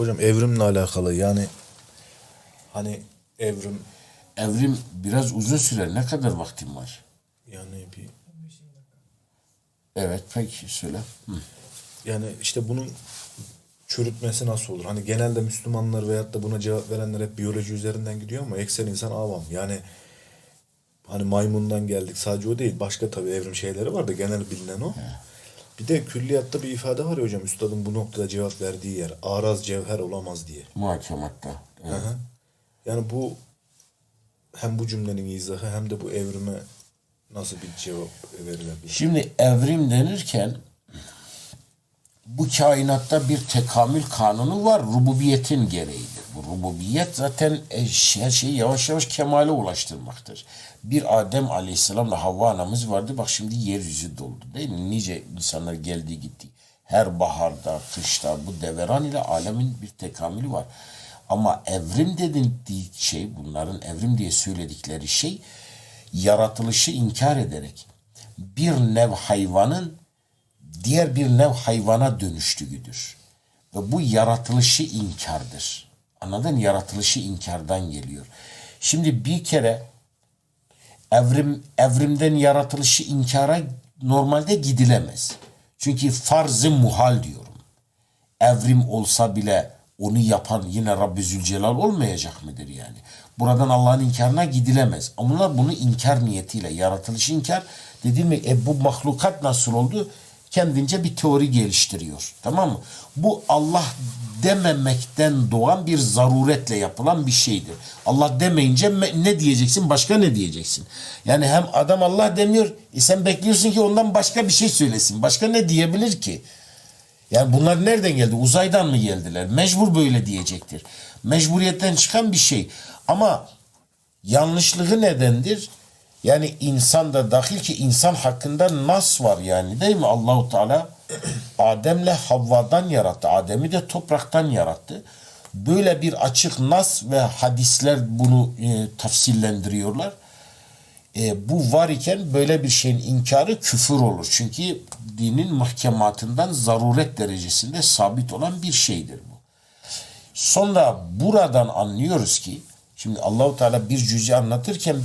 Hocam evrimle alakalı yani hani evrim Evrim biraz uzun sürer. Ne kadar vaktin var? yani bir Evet peki söyle. Hı. yani işte bunun çürütmesi nasıl olur? Hani genelde Müslümanlar veyahut da buna cevap verenler hep biyoloji üzerinden gidiyor ama eksen insan avam. Yani hani maymundan geldik sadece o değil. Başka tabii evrim şeyleri var da genel bilinen o. Bir de külliyatta bir ifade var ya hocam üstadın bu noktada cevap verdiği yer. Araz cevher olamaz diye. Muhakematta. Evet. Yani bu hem bu cümlenin izahı hem de bu evrime nasıl bir cevap verilebilir? Şimdi evrim denirken bu kainatta bir tekamül kanunu var. Rububiyetin gereğidir. Bu rububiyet zaten e, her şeyi yavaş yavaş kemale ulaştırmaktır. Bir Adem Aleyhisselam'la Havva anamız vardı. Bak şimdi yeryüzü doldu değil mi? Nice insanlar geldi gitti. Her baharda, kışta bu deveran ile alemin bir tekamülü var. Ama evrim dediği şey, bunların evrim diye söyledikleri şey, yaratılışı inkar ederek bir nev hayvanın diğer bir nev hayvana dönüştüğüdür. Ve bu yaratılışı inkardır. Anladın? Yaratılışı inkardan geliyor. Şimdi bir kere evrim evrimden yaratılışı inkara normalde gidilemez. Çünkü farz-ı muhal diyorum. Evrim olsa bile onu yapan yine Rabbi Zülcelal olmayacak mıdır yani? Buradan Allah'ın inkarına gidilemez. Ama onlar bunu inkar niyetiyle, yaratılışı inkar dediğim mi? E bu mahlukat nasıl oldu? Kendince bir teori geliştiriyor. Tamam mı? Bu Allah dememekten doğan bir zaruretle yapılan bir şeydir. Allah demeyince me- ne diyeceksin? Başka ne diyeceksin? Yani hem adam Allah demiyor. E sen bekliyorsun ki ondan başka bir şey söylesin. Başka ne diyebilir ki? Yani bunlar nereden geldi? Uzaydan mı geldiler? Mecbur böyle diyecektir. Mecburiyetten çıkan bir şey. Ama yanlışlığı nedendir? Yani insan da dahil ki insan hakkında nas var yani değil mi? Allahu Teala Adem'le Havva'dan yarattı. Adem'i de topraktan yarattı. Böyle bir açık nas ve hadisler bunu e, tafsillendiriyorlar. E, bu var iken böyle bir şeyin inkarı küfür olur. Çünkü dinin mahkematından zaruret derecesinde sabit olan bir şeydir bu. Sonra buradan anlıyoruz ki şimdi Allahu Teala bir cüz'i anlatırken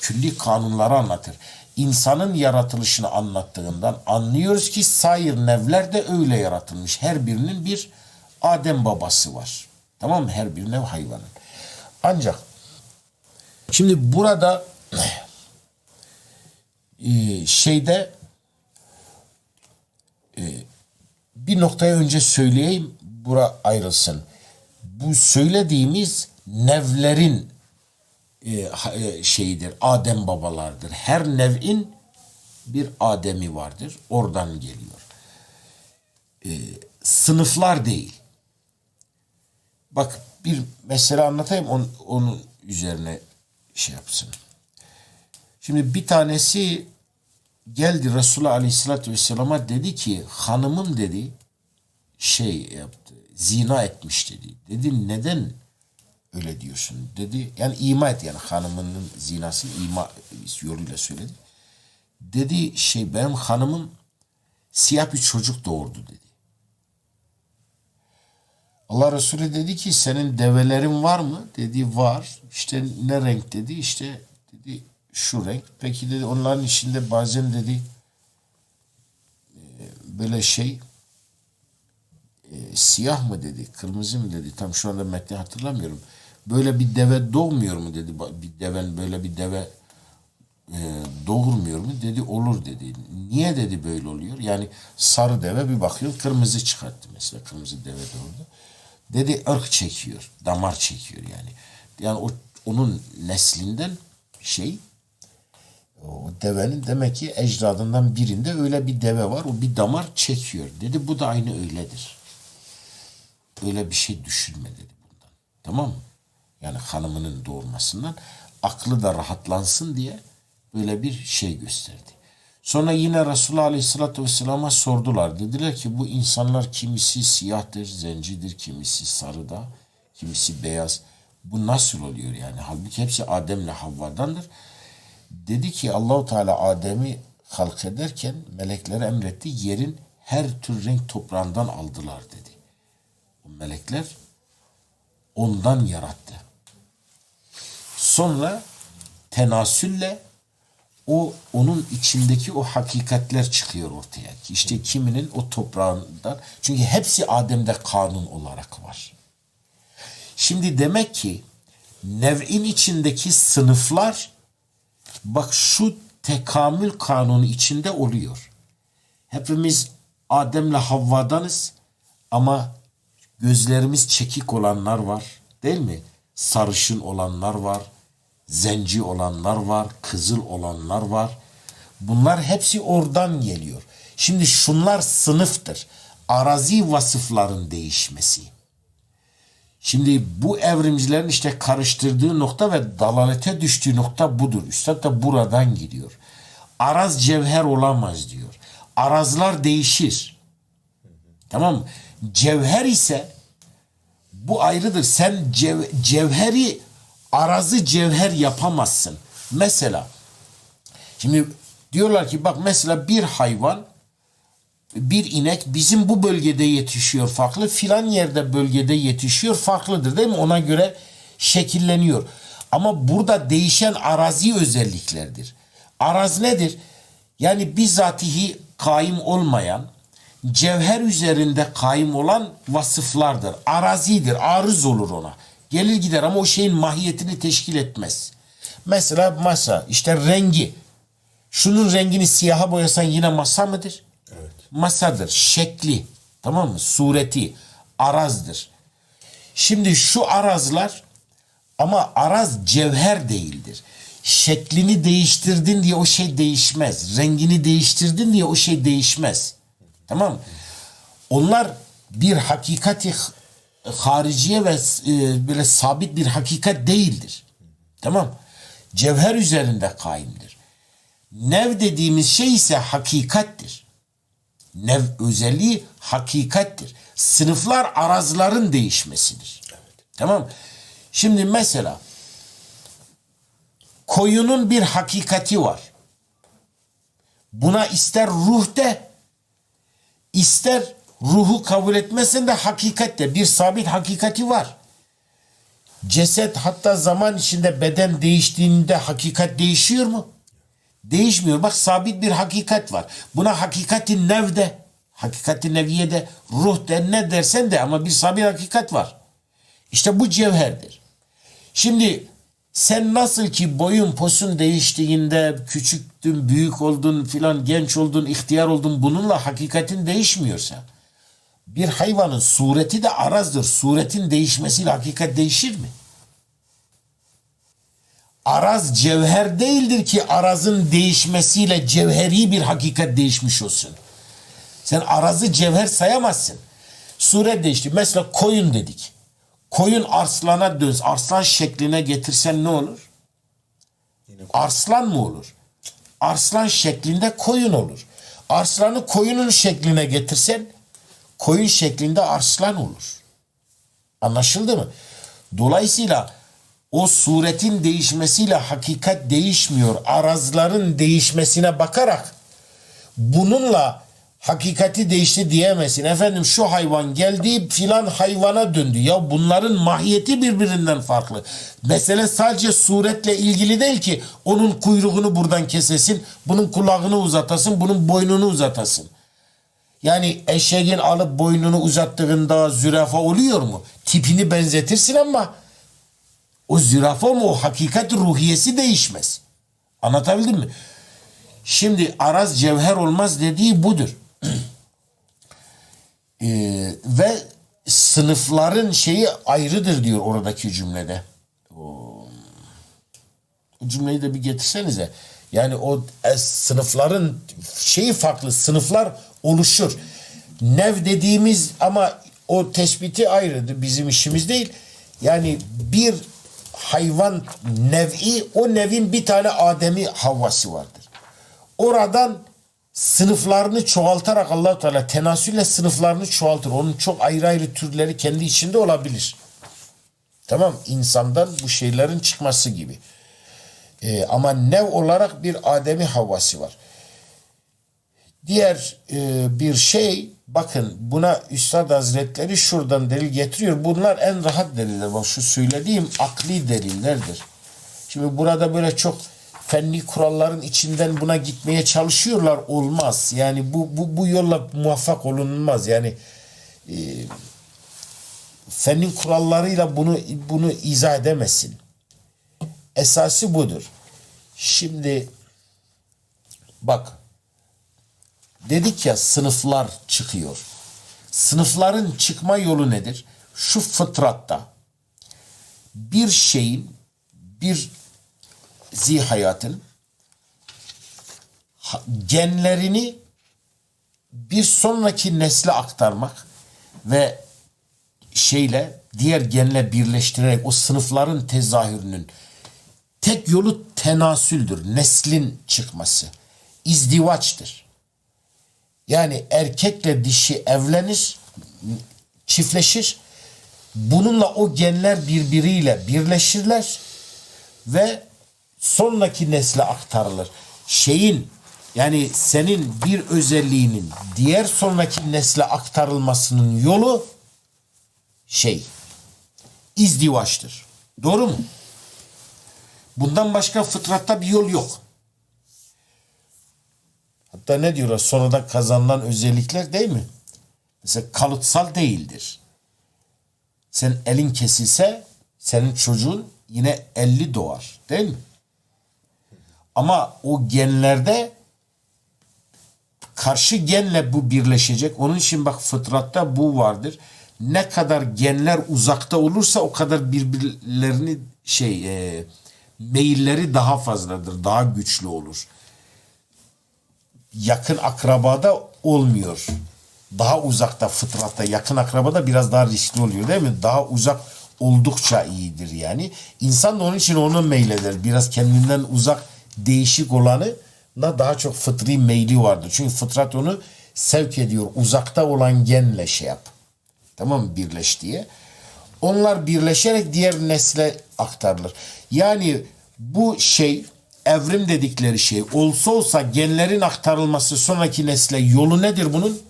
külli kanunları anlatır. İnsanın yaratılışını anlattığından anlıyoruz ki sair nevler de öyle yaratılmış. Her birinin bir Adem babası var. Tamam mı? Her bir nev hayvanın. Ancak şimdi burada e, şeyde e, bir noktaya önce söyleyeyim bura ayrılsın. Bu söylediğimiz nevlerin e, e, şeyidir. Adem babalardır. Her nevin bir Adem'i vardır. Oradan geliyor. E, sınıflar değil. Bak bir mesele anlatayım onun, onun üzerine şey yapsın. Şimdi bir tanesi geldi Resulullah Aleyhisselatü Vesselam'a dedi ki hanımım dedi şey yaptı zina etmiş dedi. Dedi neden öyle diyorsun dedi. Yani ima et yani hanımının zinasını ima yoluyla söyledi. Dedi şey benim hanımım siyah bir çocuk doğurdu dedi. Allah Resulü dedi ki senin develerin var mı? Dedi var. İşte ne renk dedi? İşte dedi şu renk. Peki dedi onların içinde bazen dedi e, böyle şey e, siyah mı dedi, kırmızı mı dedi. Tam şu anda metni hatırlamıyorum. Böyle bir deve doğmuyor mu dedi. Bir deven böyle bir deve e, doğurmuyor mu dedi olur dedi. Niye dedi böyle oluyor? Yani sarı deve bir bakıyor kırmızı çıkarttı mesela kırmızı deve doğurdu. Dedi ırk çekiyor, damar çekiyor yani. Yani o onun neslinden şey o devenin demek ki ecdadından birinde öyle bir deve var. O bir damar çekiyor. Dedi bu da aynı öyledir. Öyle bir şey düşünme dedi bundan. Tamam mı? Yani hanımının doğurmasından aklı da rahatlansın diye böyle bir şey gösterdi. Sonra yine Resulullah Aleyhisselatü Vesselam'a sordular. Dediler ki bu insanlar kimisi siyahtır, zencidir, kimisi sarıda, kimisi beyaz. Bu nasıl oluyor yani? Halbuki hepsi Adem'le Havva'dandır. Dedi ki Allahu Teala Adem'i halk ederken meleklere emretti yerin her tür renk toprağından aldılar dedi. o melekler ondan yarattı. Sonra tenasülle o onun içindeki o hakikatler çıkıyor ortaya. İşte kiminin o toprağından çünkü hepsi Adem'de kanun olarak var. Şimdi demek ki nev'in içindeki sınıflar bak şu tekamül kanunu içinde oluyor. Hepimiz Adem'le Havva'danız ama gözlerimiz çekik olanlar var değil mi? Sarışın olanlar var, zenci olanlar var, kızıl olanlar var. Bunlar hepsi oradan geliyor. Şimdi şunlar sınıftır. Arazi vasıfların değişmesi. Şimdi bu evrimcilerin işte karıştırdığı nokta ve dalalete düştüğü nokta budur. Üstad da buradan gidiyor. Araz cevher olamaz diyor. Arazlar değişir. Tamam mı? Cevher ise bu ayrıdır. Sen cev- cevheri arazı cevher yapamazsın. Mesela şimdi diyorlar ki bak mesela bir hayvan bir inek bizim bu bölgede yetişiyor farklı filan yerde bölgede yetişiyor farklıdır değil mi? Ona göre şekilleniyor. Ama burada değişen arazi özelliklerdir. Araz nedir? Yani bizatihi kaim olmayan, cevher üzerinde kaim olan vasıflardır. Arazidir, arız olur ona. Gelir gider ama o şeyin mahiyetini teşkil etmez. Mesela masa, işte rengi. Şunun rengini siyaha boyasan yine masa mıdır? Evet. Masadır, şekli, tamam mı? Sureti, arazdır. Şimdi şu arazlar ama araz cevher değildir. Şeklini değiştirdin diye o şey değişmez. Rengini değiştirdin diye o şey değişmez. Tamam mı? Onlar bir hakikati hariciye ve e, böyle sabit bir hakikat değildir. Tamam. Cevher üzerinde kaimdir. Nev dediğimiz şey ise hakikattir. Nev özelliği hakikattir. Sınıflar arazların değişmesidir. Tamam. Şimdi mesela koyunun bir hakikati var. Buna ister ruh de ister ruhu kabul etmesin de hakikat de bir sabit hakikati var. Ceset hatta zaman içinde beden değiştiğinde hakikat değişiyor mu? Değişmiyor. Bak sabit bir hakikat var. Buna hakikati nevde, hakikati neviyede, ruh de ne dersen de ama bir sabit hakikat var. İşte bu cevherdir. Şimdi sen nasıl ki boyun posun değiştiğinde küçüktün, büyük oldun filan, genç oldun, ihtiyar oldun bununla hakikatin değişmiyorsa bir hayvanın sureti de arazdır. Suretin değişmesiyle hakikat değişir mi? Araz cevher değildir ki arazın değişmesiyle cevheri bir hakikat değişmiş olsun. Sen arazı cevher sayamazsın. Suret değişti. Mesela koyun dedik. Koyun arslana döz, arslan şekline getirsen ne olur? Arslan mı olur? Arslan şeklinde koyun olur. Arslanı koyunun şekline getirsen koyun şeklinde arslan olur. Anlaşıldı mı? Dolayısıyla o suretin değişmesiyle hakikat değişmiyor. Arazların değişmesine bakarak bununla hakikati değişti diyemezsin. Efendim şu hayvan geldi filan hayvana döndü. Ya bunların mahiyeti birbirinden farklı. Mesele sadece suretle ilgili değil ki onun kuyruğunu buradan kesesin, bunun kulağını uzatasın, bunun boynunu uzatasın. Yani eşeğin alıp boynunu uzattığında zürafa oluyor mu? Tipini benzetirsin ama o zürafa mı o hakikat ruhiyesi değişmez. Anlatabildim mi? Şimdi araz cevher olmaz dediği budur. Ee, ve sınıfların şeyi ayrıdır diyor oradaki cümlede. O, cümleyi de bir getirsenize. Yani o e, sınıfların şeyi farklı. Sınıflar oluşur. Nev dediğimiz ama o tespiti ayrıdır. Bizim işimiz değil. Yani bir hayvan nev'i o nevin bir tane Adem'i Havvası vardır. Oradan sınıflarını çoğaltarak allah Teala tenasülle sınıflarını çoğaltır. Onun çok ayrı ayrı türleri kendi içinde olabilir. Tamam insandan bu şeylerin çıkması gibi. Ee, ama nev olarak bir Adem'i Havvası var. Diğer e, bir şey Bakın buna Üstad Hazretleri şuradan delil getiriyor. Bunlar en rahat deliller. Bak şu söylediğim akli delillerdir. Şimdi burada böyle çok fenli kuralların içinden buna gitmeye çalışıyorlar. Olmaz. Yani bu, bu, bu yolla muvaffak olunmaz. Yani e, fennin kurallarıyla bunu bunu izah edemezsin. Esası budur. Şimdi bak dedik ya sınıflar çıkıyor. Sınıfların çıkma yolu nedir? Şu fıtratta bir şeyin bir zihayatın ha- genlerini bir sonraki nesle aktarmak ve şeyle diğer genle birleştirerek o sınıfların tezahürünün tek yolu tenasüldür. Neslin çıkması. İzdivaçtır. Yani erkekle dişi evlenir, çiftleşir. Bununla o genler birbiriyle birleşirler ve sonraki nesle aktarılır. Şeyin yani senin bir özelliğinin diğer sonraki nesle aktarılmasının yolu şey izdivaçtır. Doğru mu? Bundan başka fıtratta bir yol yok. Hatta ne diyorlar sonradan kazanılan özellikler değil mi? Mesela kalıtsal değildir. Sen elin kesilse senin çocuğun yine 50 doğar değil mi? Ama o genlerde karşı genle bu birleşecek. Onun için bak fıtratta bu vardır. Ne kadar genler uzakta olursa o kadar birbirlerini şey e, meyilleri daha fazladır. Daha güçlü olur. Yakın akrabada olmuyor. Daha uzakta fıtratta yakın akrabada biraz daha riskli oluyor değil mi? Daha uzak oldukça iyidir yani. İnsan da onun için onu meyleder. Biraz kendinden uzak değişik olanı da daha çok fıtri meyli vardır. Çünkü fıtrat onu sevk ediyor. Uzakta olan genle şey yap. Tamam mı? Birleş diye. Onlar birleşerek diğer nesle aktarılır. Yani bu şey evrim dedikleri şey olsa olsa genlerin aktarılması sonraki nesle yolu nedir bunun?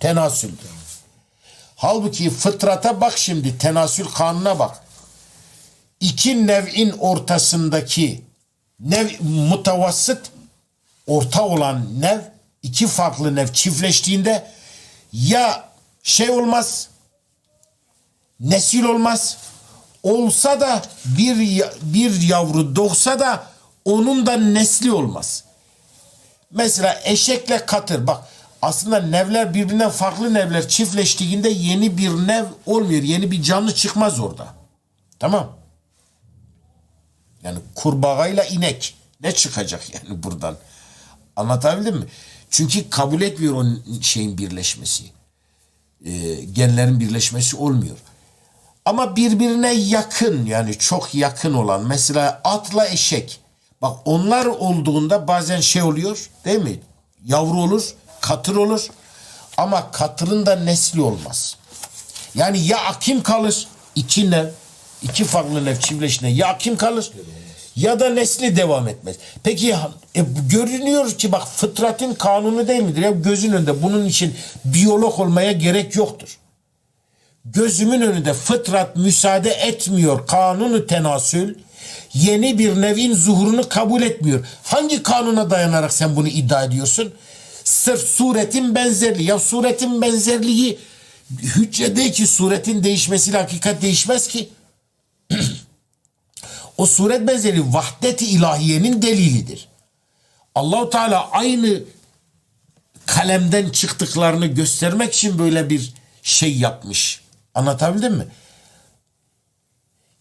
Tenasüldür. Halbuki fıtrata bak şimdi tenasül kanuna bak. İki nev'in ortasındaki nev mutavasıt orta olan nev iki farklı nev çiftleştiğinde ya şey olmaz nesil olmaz olsa da bir bir yavru doğsa da onun da nesli olmaz. Mesela eşekle katır bak aslında nevler birbirinden farklı nevler çiftleştiğinde yeni bir nev olmuyor. Yeni bir canlı çıkmaz orada. Tamam. Yani kurbağayla inek ne çıkacak yani buradan? Anlatabildim mi? Çünkü kabul etmiyor o şeyin birleşmesi. Ee, genlerin birleşmesi olmuyor. Ama birbirine yakın yani çok yakın olan mesela atla eşek. Bak onlar olduğunda bazen şey oluyor değil mi? Yavru olur, katır olur. Ama katırın da nesli olmaz. Yani ya akim kalır iki nev, iki farklı nev çiftleşine ya akim kalır ya da nesli devam etmez. Peki e, görünüyor ki bak fıtratın kanunu değil midir? Ya gözün önünde bunun için biyolog olmaya gerek yoktur gözümün önünde fıtrat müsaade etmiyor. Kanunu tenasül yeni bir nevin zuhurunu kabul etmiyor. Hangi kanuna dayanarak sen bunu iddia ediyorsun? Sırf suretin benzerliği. Ya suretin benzerliği hücce değil ki suretin değişmesiyle hakikat değişmez ki. o suret benzerliği vahdet-i ilahiyenin delilidir. Allahu Teala aynı kalemden çıktıklarını göstermek için böyle bir şey yapmış. Anlatabildim mi?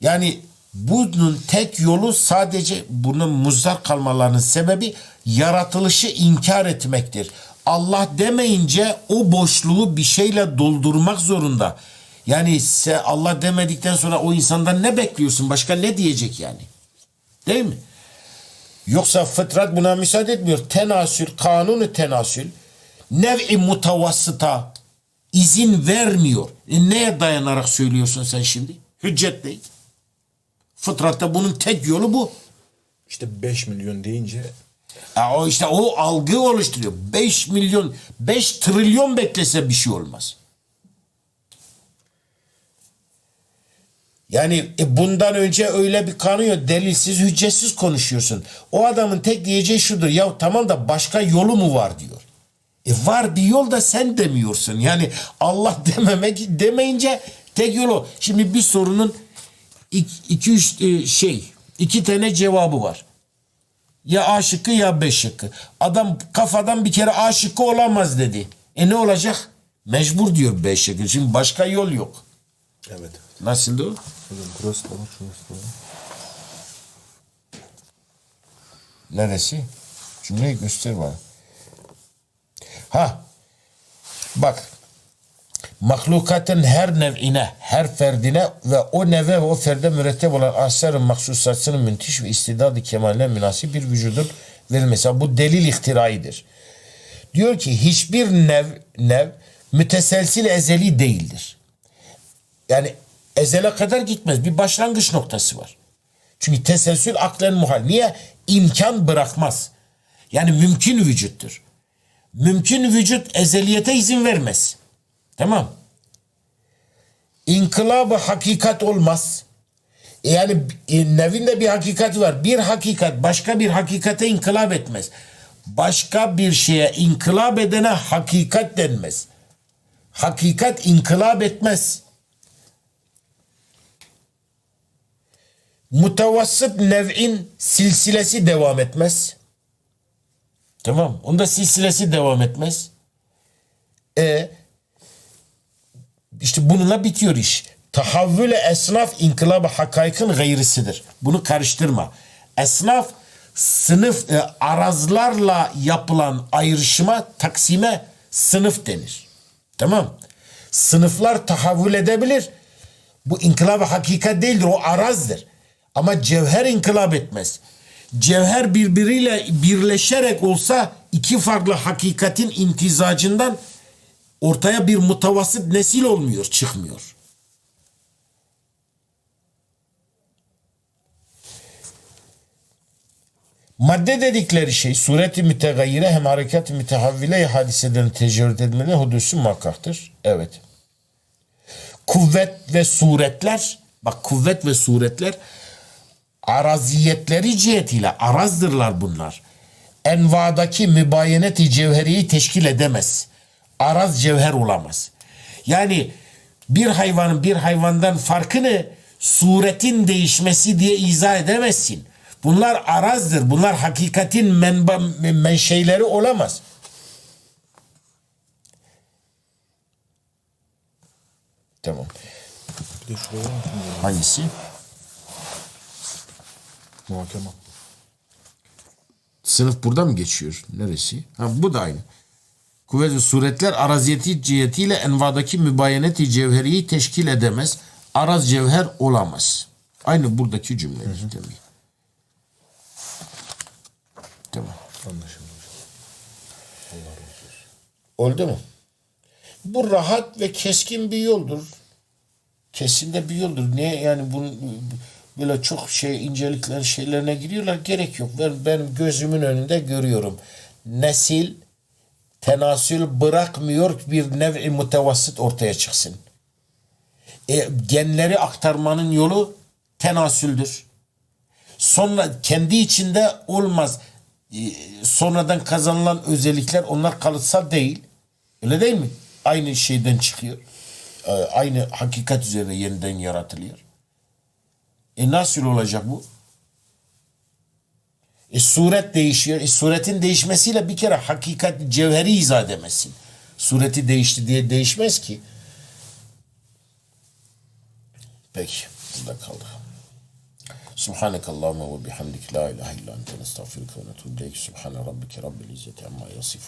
Yani bunun tek yolu sadece bunun muzdar kalmalarının sebebi yaratılışı inkar etmektir. Allah demeyince o boşluğu bir şeyle doldurmak zorunda. Yani Allah demedikten sonra o insandan ne bekliyorsun? Başka ne diyecek yani? Değil mi? Yoksa fıtrat buna müsaade etmiyor. Tenasül, kanunu tenasül nev'i mutavassıta izin vermiyor. E neye dayanarak söylüyorsun sen şimdi? Hüccet değil. Fıtratta bunun tek yolu bu. İşte 5 milyon deyince Ha, o işte o algı oluşturuyor. 5 milyon, 5 trilyon beklese bir şey olmaz. Yani e, bundan önce öyle bir kanun yok. Delilsiz, hüccetsiz konuşuyorsun. O adamın tek diyeceği şudur. Ya tamam da başka yolu mu var diyor. E var bir yol da sen demiyorsun. Yani Allah dememek demeyince tek yolu. Şimdi bir sorunun iki, iki üç e, şey iki tane cevabı var. Ya A şıkkı ya B şıkkı. Adam kafadan bir kere A şıkkı olamaz dedi. E ne olacak? Mecbur diyor B şıkkı. Şimdi başka yol yok. Evet. Nasıldı o? Burası da şurası da var. Neresi? Cümleyi göster bana. Ha. Bak. Mahlukatın her nev'ine, her ferdine ve o neve ve o ferde mürettep olan asarın mahsusatının münthiş ve istidadı kemaline münasip bir vücudun verilmesi. Bu delil ihtiraidir. Diyor ki hiçbir nev, nev müteselsil ezeli değildir. Yani ezele kadar gitmez. Bir başlangıç noktası var. Çünkü teselsül aklen muhal. Niye? İmkan bırakmaz. Yani mümkün vücuttur. Mümkün vücut ezeliyete izin vermez. Tamam. İnkılabı hakikat olmaz. Yani e, nevinde bir hakikat var. Bir hakikat başka bir hakikate inkılap etmez. Başka bir şeye inkılap edene hakikat denmez. Hakikat inkılap etmez. mutavassıt nev'in silsilesi devam etmez. Tamam. Onda silsilesi devam etmez. E işte bununla bitiyor iş. Tahavvüle esnaf inkılabı hakaykın gayrisidir. Bunu karıştırma. Esnaf sınıf e, arazlarla yapılan ayrışıma, taksime sınıf denir. Tamam. Sınıflar tahavvül edebilir. Bu inkılabı hakikat değildir. O arazdır. Ama cevher inkılap etmez. Cevher birbiriyle birleşerek olsa iki farklı hakikatin imtizacından ortaya bir mutavasıt nesil olmuyor, çıkmıyor. Madde dedikleri şey sureti mütegayire hem harekat-ı mütehavvile hadiselerin tecrüt edmeleri hudusu muhakkaktır. Evet. Kuvvet ve suretler bak kuvvet ve suretler araziyetleri cihetiyle arazdırlar bunlar. Envadaki mübayeneti cevheriyi teşkil edemez. Araz cevher olamaz. Yani bir hayvanın bir hayvandan farkını suretin değişmesi diye izah edemezsin. Bunlar arazdır. Bunlar hakikatin menba, menşeileri olamaz. Tamam. Hangisi? Muhakeme. Sınıf burada mı geçiyor? Neresi? Ha, bu da aynı. Kuvvet ve suretler araziyeti cihetiyle envadaki mübayeneti cevheriyi teşkil edemez. Araz cevher olamaz. Aynı buradaki cümle. Demek. Tamam. Anlaşıldı hocam. Oldu mu? Bu rahat ve keskin bir yoldur. Kesin de bir yoldur. Niye yani bunun böyle çok şey incelikler şeylerine giriyorlar gerek yok. Ben benim gözümün önünde görüyorum. Nesil tenasül bırakmıyor bir nev-i mutevassit ortaya çıksın. E, genleri aktarmanın yolu tenasüldür. Sonra kendi içinde olmaz. E, sonradan kazanılan özellikler onlar kalıtsal değil. Öyle değil mi? Aynı şeyden çıkıyor. E, aynı hakikat üzerine yeniden yaratılıyor. E nasıl olacak bu? E suret değişiyor. E suretin değişmesiyle bir kere hakikat cevheri izah edemezsin. Sureti değişti diye değişmez ki. Peki. Burada kaldık. Ve bihamdik la ilahe illa ente nestağfiruke ve netubu ileyk. Subhane rabbike rabbil izzeti amma yasifun.